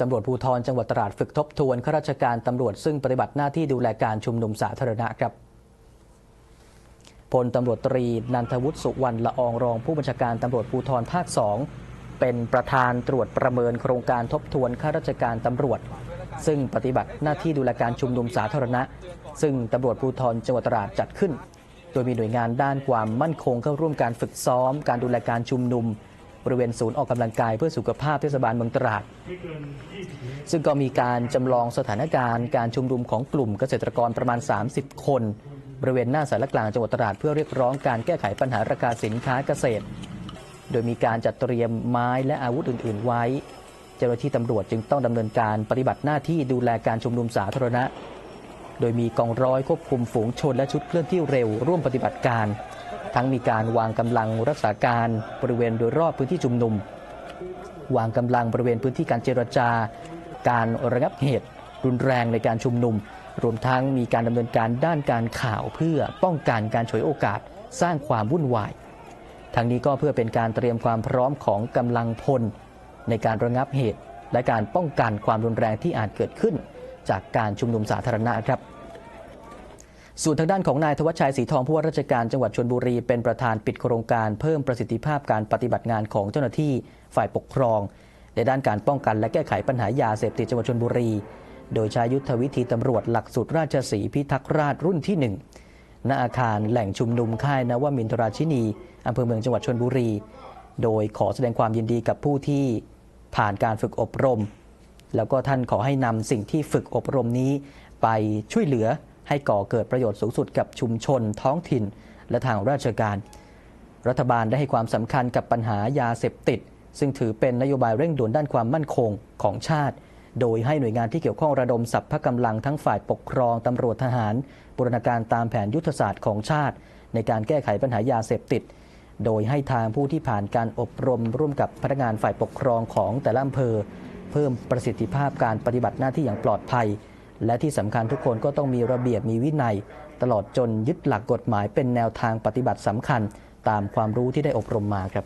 ตำรวจภูธรจังหวัดตราดฝึกทบทวนข้าราชการตำรวจซึ่งปฏิบัติหน้าที่ดูแลการชุมนุมสาธารณะครับพลตำรวจตรีนันทวุฒิสุวรรณละอองรองผู้บัญชาการตำรวจภูธรภาคสองเป็นประธานตรวจประเมินโครงการทบทวนข้าราชการตำรวจ ซึ่งปฏิบัติหน้าที่ดูแลการชุมนุมสาธารณะ ซึ่งตำรวจภูธรจังหวัดตราดจัดขึ้น โดยมีหน่วยงานด้านความมั่นคงเข้าร่วมการฝึกซ้อม การดูแลการชุมนุม บริเวณศูนย์ออกกำลังกายเพื่อสุขภาพเทศบาลเมืองตราด ซึ่งก็มีการจำลองสถานการณ์การชุมนุมของกลุ่มเกษตรกรประมาณ 30 คน บริเวณหน้าสารกลางจังหวัดตราดเพื่อเรียกร้องการแก้ไขปัญหาราคาสินค้าเกษตร โดยมีการจัดเตรียมไม้และอาวุธอื่น ๆ ไว้ เจ้าหน้าที่ตำรวจจึงต้องดำเนินการปฏิบัติหน้าที่ดูแลการชุมนุมสาธารณะ โดยมีกองร้อยควบคุมฝูงชนและชุดเคลื่อนที่เร็วร่วมปฏิบัติการ ทั้งมีการวางกำลังรักษาการบริเวณโดยรอบพื้นที่ชุมนุม วางกำลังบริเวณพื้นที่การเจรจา การระงับเหตุ รุนแรงในการชุมนุม รวมทั้งมีการดำเนินการด้านการข่าวเพื่อป้องกันการฉวยโอกาสสร้างความวุ่นวายทั้งนี้ก็เพื่อเป็นการเตรียมความพร้อมของกำลังพล ในการระงับเหตุ และการป้องกันความรุนแรงที่อาจเกิดขึ้น จากการชุมนุมสาธารณะครับ ส่วนทางด้านของนายธวัชชัยศรีทองผู้ว่าราชการจังหวัดชลบุรีเป็นประธานปิดโครงการเพิ่มประสิทธิภาพการปฏิบัติงานของเจ้าหน้าที่ฝ่ายปกครอง ในด้านการป้องกันและแก้ไขปัญหายาเสพติดจังหวัดชลบุรี โดยใช้ยุทธวิธีตำรวจหลักสูตรราชสีพิทักษ์ราชรุ่นที่ 1 ณอาคารแหล่งชุมนุมค่ายนวมินทราชินีอำเภอเมืองจังหวัดชลบุรี โดยขอแสดงความยินดีกับผู้ที่ผ่านการฝึกอบรม แล้วก็ท่านขอให้นำสิ่งที่ฝึกอบรมนี้ไปช่วยเหลือ ให้ก่อเกิดประโยชน์สูงสุดกับชุมชน ท้องถิ่น และทางราชการ รัฐบาลได้ให้ความสำคัญกับปัญหายาเสพติด ซึ่งถือเป็นนโยบายเร่งด่วนด้านความมั่นคงของชาติ โดยให้หน่วยงานที่เกี่ยวข้องระดมสรรพกำลังทั้งฝ่ายปกครองตำรวจทหารบูรณาการตามแผนยุทธศาสตร์ของชาติ ในการแก้ไขปัญหายาเสพติดโดยให้ทางผู้ที่ผ่านการอบรมร่วมกับพนักงานฝ่ายปกครองของแต่ละอำเภอ เพิ่มประสิทธิภาพการปฏิบัติหน้าที่อย่างปลอดภัย และที่สำคัญทุกคนก็ต้องมีระเบียบมีวินัย ตลอดจนยึดหลักกฎหมายเป็นแนวทางปฏิบัติสำคัญ ตามความรู้ที่ได้อบรมมาครับ